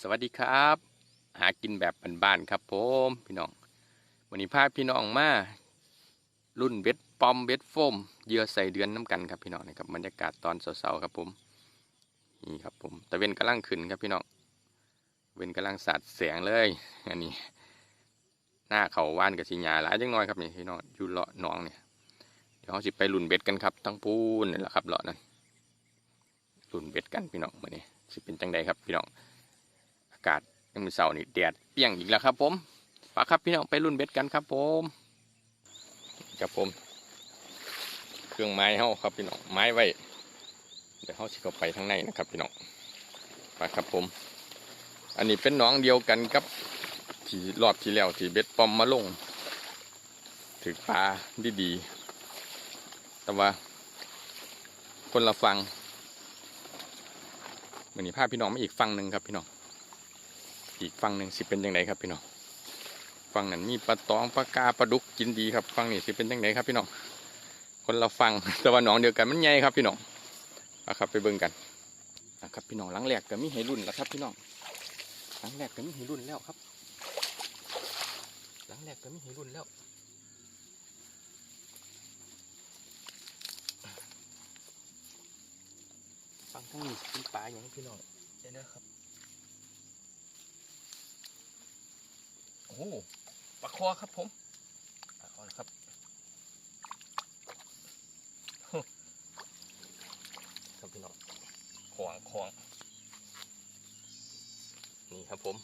สวัสดีครับ หากินแบบบ้านๆครับผมพี่น้อง วันนี้พาพี่น้องมารุ่นเบ็ดปอมเบ็ดโฟมเยื่อใส่เดือนน้ำกันครับพี่น้องนะครับบรรยากาศตอนเช้าๆครับผมนี่ครับผมตะเวนกำลังขึ้นครับพี่น้องเวนกำลังสาดแสงเลยอันนี้ หน้าเขาว่านกับสิญญาหลายจังน้อยครับนี่พี่น้องอยู่เลาะหนองเนี่ยเดี๋ยวเราสิไปรุ่นเบ็ดกันครับทั้งพูนนี่แหละครับเลาะนั้นรุ่นเบ็ดกันพี่น้องวันนี้สิเป็นจังใดครับพี่น้องากาศยังมีเสาร์นี่แดดเปรี้ยงอีกแล้วครับ ผมฝากครับพี่น้องไปรุ่นเบ็ดกันครับผมครับผม เครื่องไม้เฮาครับพี่น้องไม้ไว้เดี๋ยวเฮาสิเข้าไปทางในนะครับพี่น้องฝากครับผม อันนี้เป็นหน้องเดียวกันกับที่รอบที่แล้วที่เบ็ดปอมมาลงถือปลาดีๆแต่ว่า คนละฟังวันนี้พาพพี่น้องมาอีกฟังหนึ่งครับพี่น้อง อีกฝั่งหนึ่งสิเป็นยังไงครับพี่น้องฝั่งนั้นมีปลาตองปลากาปลาดุกกินดีครับฝั่งนี้สิเป็นยังไงครับพี่น้องคนเราฟังแต่ว่าหนองเดียวกันมันใหญ่ครับพี่น้องเอาครับไปเบิ่งกันนะครับพี่น้องหลังแรกก็มีให้รุ่นแล้วครับพี่น้องหลังแรกก็มีให้รุ่นแล้วครับ หลังแรกก็มีให้รุ่นแล้วฟังทั้งนี้เป็นปลาอย่างพี่น้องเดี๋ยวนะครับ โอ้โหปลาคอครับผมปลาคอนะครับครับพี่น้องขวางขวางนี่ครับผม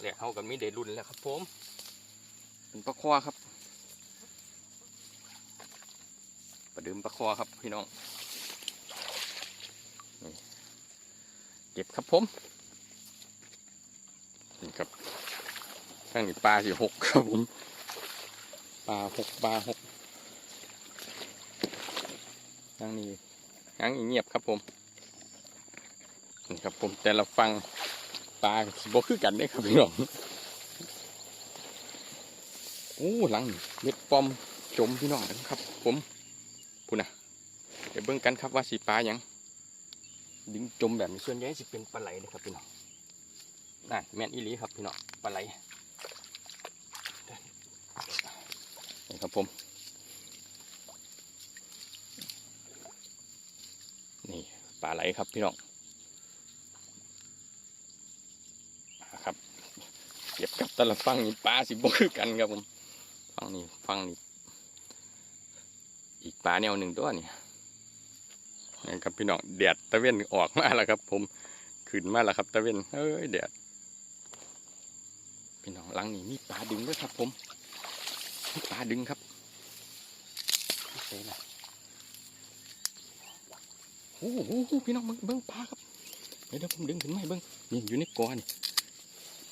แหลกเข้ากันมีเดรุ่นแล้วครับผมเป็นปลาคอครับประเดิมปลาคอครับพี่น้องนี่เก็บครับผมนี่ครับ ข้างนี้ปลาสี่หกครับผมปลาหกปลาหกข้างนี้ข้างนี้เงียบครับผมนี่ครับผมแต่ละฟังปลาสิบคือกันได้ครับพี่น้องโอ้หลังเม็ดปอมจมพี่น้องนะครับ ผมพูนะเดี๋ยวเบิ่งกันครับว่าสีปลาหยังดึงจมแบบนี้ส่วนใหญ่สิเป็นปลาไหลนะครับพี่น้องนั่นแม่นอีหลีครับพี่น้องปลาไหล ครับผม นี่ปลาไหลครับพี่น้องครับเก็บกับแต่ละฟังนี่ปลาสิบคือกันครับผมฟังนี่ฟังนี่อีกปลาแนวหนึ่งตัวนี่นี่ครับพี่น้องแดดตะเวนออกมาแล้วครับ ผมขึ้นมาแล้วครับ ตะเวนเอ้ยแดดพี่น้องหลังนี่มีปลาดึงด้วยครับผม ปลาดึงครับเซ่ละโอ้โหพี่น้องเบิ่งเบิ่งปลาครับเดี๋ยวเดี๋ยวผมดึงขึ้นมาให้เบิ่งนี่อยู่ในกอนี่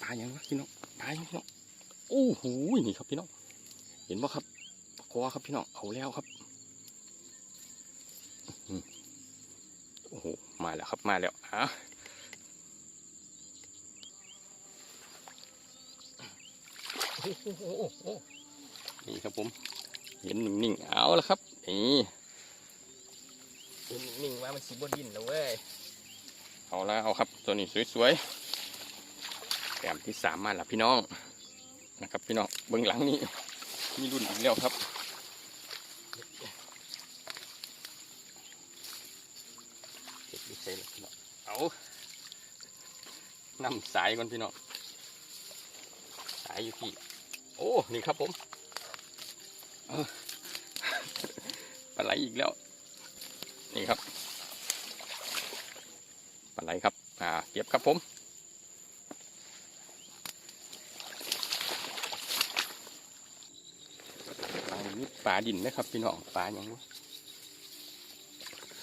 ปลาอย่างวะพี่น้องปลาอย่างพี่น้องโอ้โหนี่ครับพี่น้อง เห็นบ่ครับปลาคอครับพี่น้องเอาแล้วครับโอ้โหมาแล้วครับมาแล้วอะโอ้โห นี่ครับผม เห็นนิ่งๆเอาละครับ นี่เห็นนิ่งๆว่ามันสีบดินแล้วเว้ย เอาละเอาครับ ตัวนี้สวยๆแต้มที่สามมาแล้วพี่น้อง นะครับพี่น้อง เบื้องหลังนี้มีรุ่นอีกแล้วครับเก็บดีเซลพี่น้องเอานำสายก่อนพี่น้อง สายอยู่ที่ โอ้ นี่ครับผม ปลาไหลอีกแล้ว นี่ครับปลาไหลครับ อ่าเก็บครับผม ปลานี้ปลาดินนะครับพี่น้องปลาอย่างนี้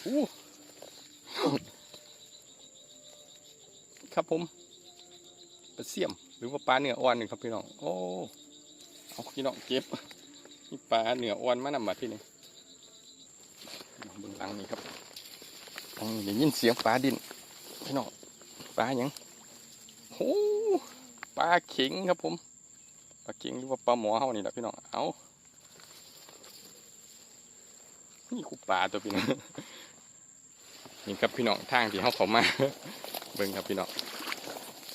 อู้ครับผมปลาเสี่ยมหรือว่าปลาเนื้ออ่อนนี่ครับพี่น้อง โอ้ เอาพี่น้องเก็บ นี่ปลาเหนืออ่อนมานำมาที่นี่เบื้องหลังนี่ครับตรงนี้ได้ยินเสียงปลาดินพี่น้องปลาหยังโอ้ปลาเข็งครับผมปลาเข็งหรือว่าปลาหมอเฮานี่แหละพี่น้องเอานี่คูปลาตัวพี่น้องนี่ครับพี่น้องทางที่เฮาเขามาเบิ่งครับพี่น้อง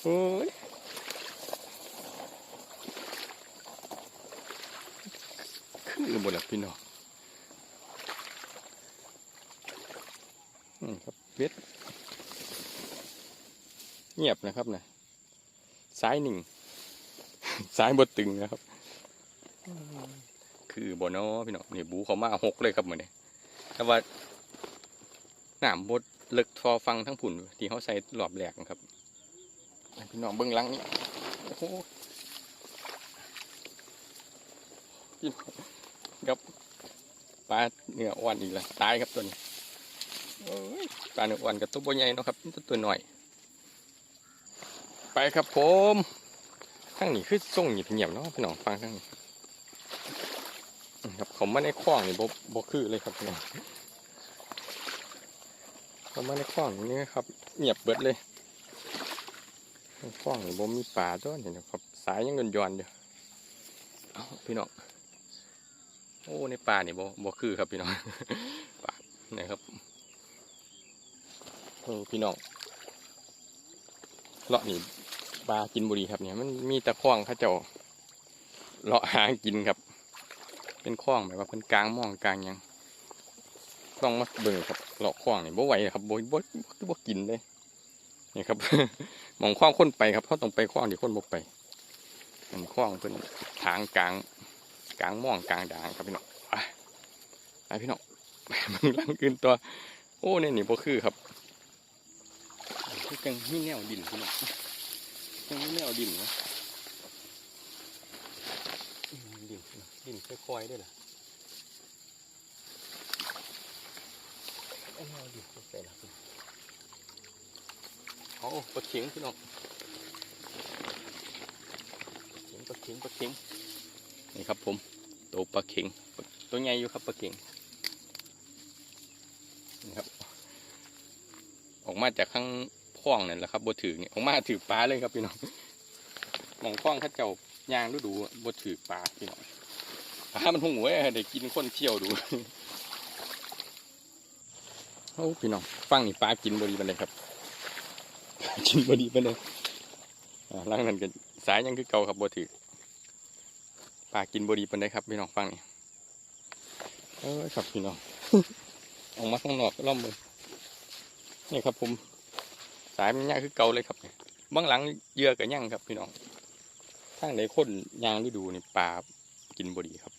โอ้ย อหมดแล้วพี่น้องครับเบ็ดเงียบนะครับนะซ้ายหนึ่งซ้ายบดตึงนะครับ คือบอนอพี่น้องนี่บูเขามาหกเลยครับเหมือนนี้แต่ว่าหนามบดเลิกทอฟังทั้งผุนที่เขาใส่หลอบแหลกนะครับพี่น้องเบิ้องหลังนี่โอ้โห ครับปลาเนื้ออ่อนอีกแล้วตายครับตัวนี้ปลาเนื้ออ่อนกับตัวบใหญ่เนาะครับตัวตัวหน่อย ไปครับผมข้างนี้คือส่งหยิบเงียบๆเนาะพี่น้องฟังข้างนี้ครับเขามาในคลองนี่บ่บ่คือเลยครับพี่น้องเขามาในคลองนี่ครับเงียบเบิดเลยคลองนี่บ่มีปลาตัวนี่นะครับสายยังเงินย้อนอยู่พี่น้อง โอ้ในป่านี่บ่บ่คือครับพี่น้องป่านี่ครับโอ้พี่น้องเลาะนี่ปลากินบุรีครับเนี่ยมันมีตะคลองเข้าเจ้าเลาะหากินครับ เป็นคลองแบบว่าเป็นกลางมองกลางยังต้องมาเบิ่งครับเลาะคลองนี่บ่ไหวครับบ่บ่บ่บ่กินเลยนี่ครับมองคลองคนไปครับเขาต้องไปคลองที่คนบ่ไปเป็นคลองเป็นทางกลาง กลางหมองกลางด่างครับพี่น้องไปไปพี่น้องไปมึงลังกินตัว โอ้เนี่ยนี่บ่คือครับคือจังมีแนวดินพี่น้องจังมีแนวดินนะอืมดินดินค่อยๆด้วยล่ะเอาเอาดินใส่ละพี่เอาปลาเข็งพี่น้องเข็งปลาเข็งปลาเข็ง นี่ครับผมตัวปลาเข็งตัวใหญ่อยู่ครับปลาเข็งนี่ครับ ออกมาจากข้างคลองนั่นแหละครับบดถือนี่ออกมาถือปลาเลยครับพี่น้องมองคลองข้าเจ้ายางดูดูบดถือปลาพี่น้องปลามันหงเว้ยได้กินคนเที่ยวดูโอ้พี่น้องฟังนี่ปลากินบดีไปเลยครับกินบดีไปเลยอ่าหล่างนั้นกันสายยังคือเก่าครับบดถือ ปลากินบดีไปเลยครับพี่น้องฟังนี่เออครับพี่น้องออกมาข้างนอกล่อมมือนี่ครับผมสายมันยากคือเก่าเลยครับเนี่ยเบื้องหลังเหยื่อกับยั่งครับพี่น้องทางไหนคนยางฤดูนี่ปลากินบดีครับ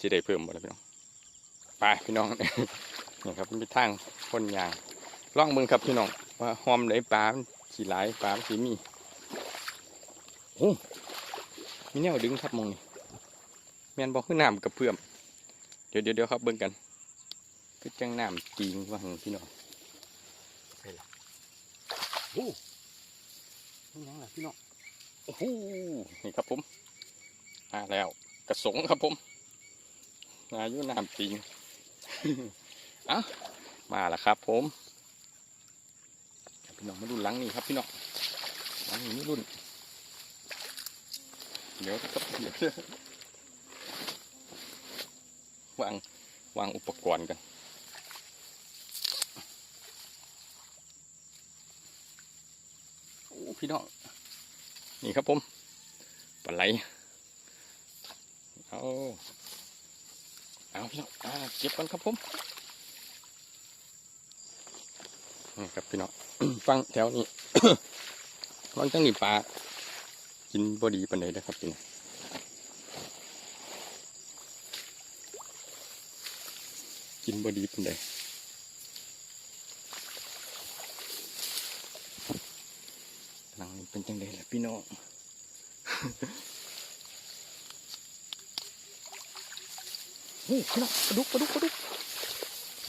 จะได้เพิ่มบ่ล่ะพี่น้องไปพี่น้องนี่ครับมันเป็นทางคนยางล่องเมืองครับพี่น้องว่าหอมไหนปลามันสีหลายปลามันสีมีโอ้ มีแนวดึงครับมองนี่แมนบอกขึ้นน้ำกับเพื่อมเดี๋ยวเดี๋ยวเดี๋ยวครับเบิ่งกันคือจังน้ำจีงว่าหังพี่น้องใช่ละโอ้นี่ยังล่ะพี่น้องโอ้โหนี่ครับผมมาแล้วกระสงครับผมอายุน้ำปิงอะมาแล้วครับผมพี่น้องมาดูหลังนี่ครับพี่น้องหลังนี่รุ่น เดี๋ยวครับเดี๋ยววางวางอุปกรณ์กันโอ้พี่น้องนี่ครับผมปลาไหลเอาเอาพี่น้องอ่าเก็บกันครับผมนี่ครับพี่น้องฟังแถวนี้ฟังจังนี่ปลา กินบอดีปันใดนะครับพี่น้องกินบอดีปันใดหลังเป็นจังไดล่ะพี่น้องโอ้พี่น้องปลาดุกปลาดุกปลาดุก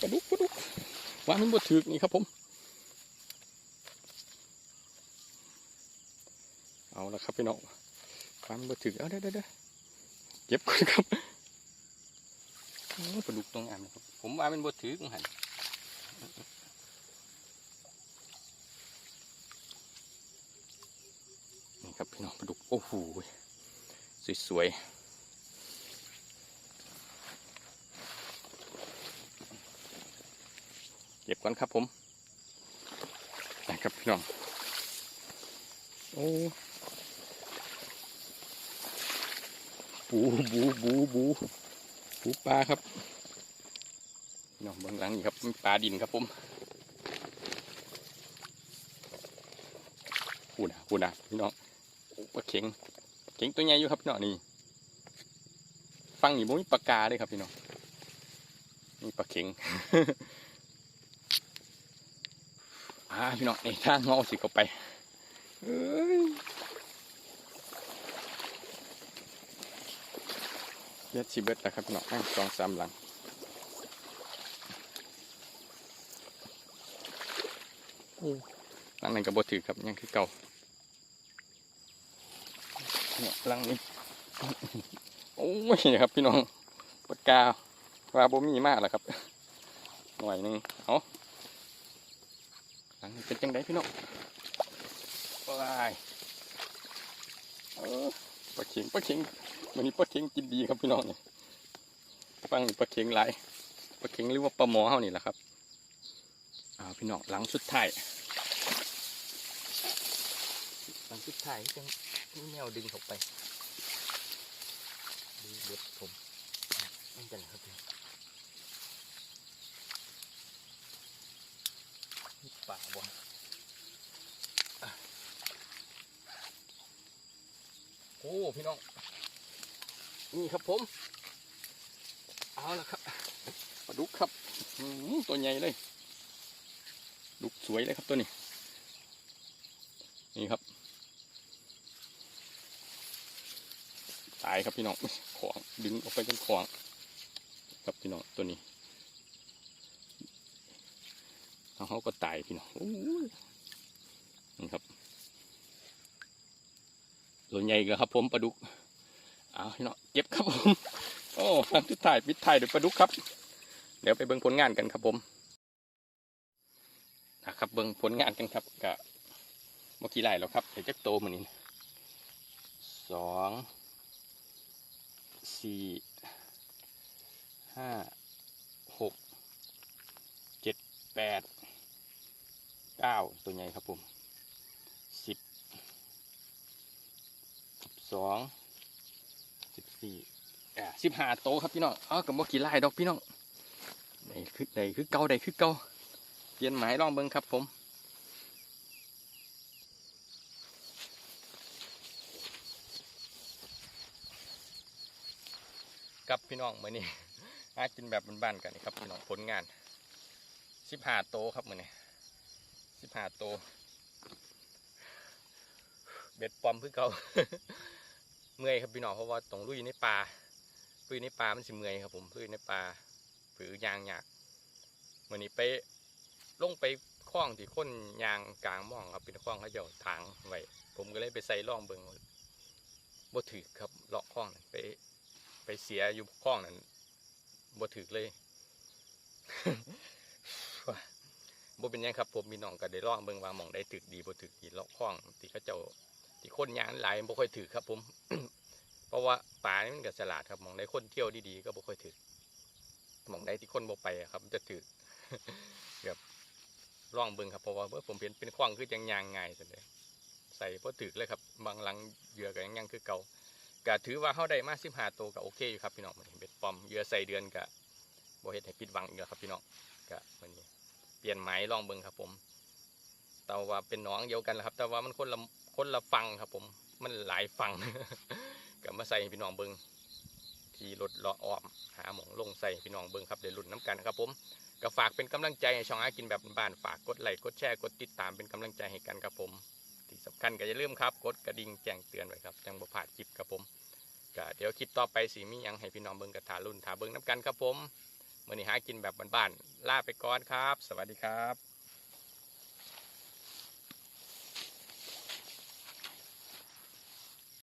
ปลาดุกปลาดุกว่ามันบดถึกนี่ครับผม เอาละครับพี่น้องความนบดถึกเด้อเด้อเด้อเก็บก่อนครับปลาดุกตรงอ่างนะครับ ผมว่ามันบดถึกหันนี่ครับพี่น้องปลาดุกโอ้โหสวยๆเก็บก่อนครับผมนะครับพี่น้องโอ้ บูบูบูบูบูปลาครับพี่น้องเบื้องหลังนี่ครับปลาดินครับผมพูดนะพูดนะพี่น้องโอ้ปลาเข็งเข็งตัวใหญ่อยู่ครับพี่น้องนี่ฟังนี่บ่มีปลากาเลยครับพี่น้องนี่ปลาเข็งอ่าพี่น้องนี่ทางเงาสิเข้าไปเอ้ย เย็ดสิเบิดแล้วครับพี่น้องนั่งสองสามหลังโอ้หลังนั้นก็บ่ถือครับยังคือเก่าเนี่ยหลังนี้โอ้ยครับพี่น้องปากกาว่าบ่มีมากแล้วครับหน่อยหนึงเอาหลังนี้เป็นจังไดพี่น้องว้ายเออปลาเข็งปลาเข็ง วันนี้ปลาเข็งกินดีครับพี่น้องเนี่ยฟังปลาเข็งไหลปลาเข็งหรือว่าปลาหมอเฮานี่แหละครับอ้าพี่น้องหลังสุดท้ายหลังสุดท้ายจังมีแนวดึงเข้าไปดูเด็ดผมนั่นกันครับพี่ป่าบ่อะโอ้พี่น้อง นี่ครับผม เอาละครับปลาดุกครับตัวใหญ่เลยดุกสวยเลยครับตัวนี้ นี่ครับ ตายครับพี่น้องของดึงออกไปจนของครับพี่น้องตัวนี้เขาก็ตายพี่น้องนี่ครับตัวใหญ่กครับผมปลาดุก เอาพี่น้องเก็บครับผมโอ้ครั้งสุดท้ายปิดท้ายด้วยปลาดุกครับ เดี๋ยวไปเบิ่งผลงานกันครับผมนะครับเบิ่งผลงานกันครับกะเมื่อกี้ไล่แล้วครับเดี๋ยวจะโตมือนนี้สองสี่ห้าหกเจ็ดแปดเก้าตัวใหญ่ครับผมสิบสอง สิบสี่สิบห้าโตครับพี่น้องเอ๋อกับเมื่กี้ไล่ดอกพี่น้องใดคือใดคือเก่าใดคือเก่าเปลี่ยนหมายลองเบิ่งครับผมกับพี่น้องมื้อนี้หากินแบบบ้านๆกันนะครับพี่น้องผลงานสิบห้าโตครับเมื้อนี้สิบห้าโตเบ็ดปอมคือเก่า เมื่อยครับพี่น้องเพราะว่าตรงลุยในป่าลุยในป่ามันสิเมื่อยครับ ผมลุยในป่าผือยางหยากมื้อนี้ไปลงไปคล้องที่ค้นยางกลางม่องครับเป็นคล้องเขาเจ้าทางไว้ผมก็เลยไปใส่ร่องเบิงบ่ถือครับเลาะคล้องนั่นไป ไปเสียอยู่คล้องนั้นบ่ถึกเลยบ่เป็นยังครับ ผมมีน้องก็ได้ล่องเบิงว่าหม่องได้ถึกดีบ่ถึกดีเลาะคล้องที่เขาเจ้า ที่คนยางหลายบ่ค่อยถึกครับ ผม เพราะว่าป่านี่มันก็ฉลาดครับมองได้คนเที่ยวดีๆก็บ่ค่อยถึกหม่องใดที่คนบ่ไปครับมันจะถึกแบบลองเบิ่งครับเพราะว่าเมื่อผมเห็นเป็นคล้องคือจังยางง่ายซั่นเลยใส่บ่ถึกเลยครับบางหลังเหยื่อก็ยังยังคือเก่าก็ถือว่าเข้าได้มาสิบห้าตัวก็โอเคอยู่ครับพี่น้องมันเบ็ดปอมเหยื่อใส่เดือนก็บ่เฮ็ดให้ผิดหวังอีกแล้วครับพี่น้องก็มันนี้เปลี่ยนหมายลองเบิ่งครับผมแต่ว่าเป็นหน้องเดียวกันแหละครับ แต่ว่ามันคนละ คนละฟังครับผมมันหลายฟังก็มาใส่พี่น้องเบิ่งขี่รถเลาะอ้อม หาหมองลงใส่พี่น้องเบิ่งครับเดี๋ยวลุ้นน้ำกันครับผมก็ฝากเป็นกำลังใจให้ช่องอากินแบบบ้านๆฝากกดไลค์กดแชร์กดติดตามเป็นกำลังใจให้กันครับผม ที่สำคัญก็อย่าลืมครับกดกระดิ่งแจ้งเตือนไว้ครับจังบ่พลาดคลิปครับผมก็เดี๋ยวคลิปต่อไปสีมียังให้พี่น้องเบิ่งกระถารุ่นถาเบิ่งน้ำกันครับผมมื่อนี้หากินแบบบ้านๆลาไปก่อนครับ สวัสดีครับ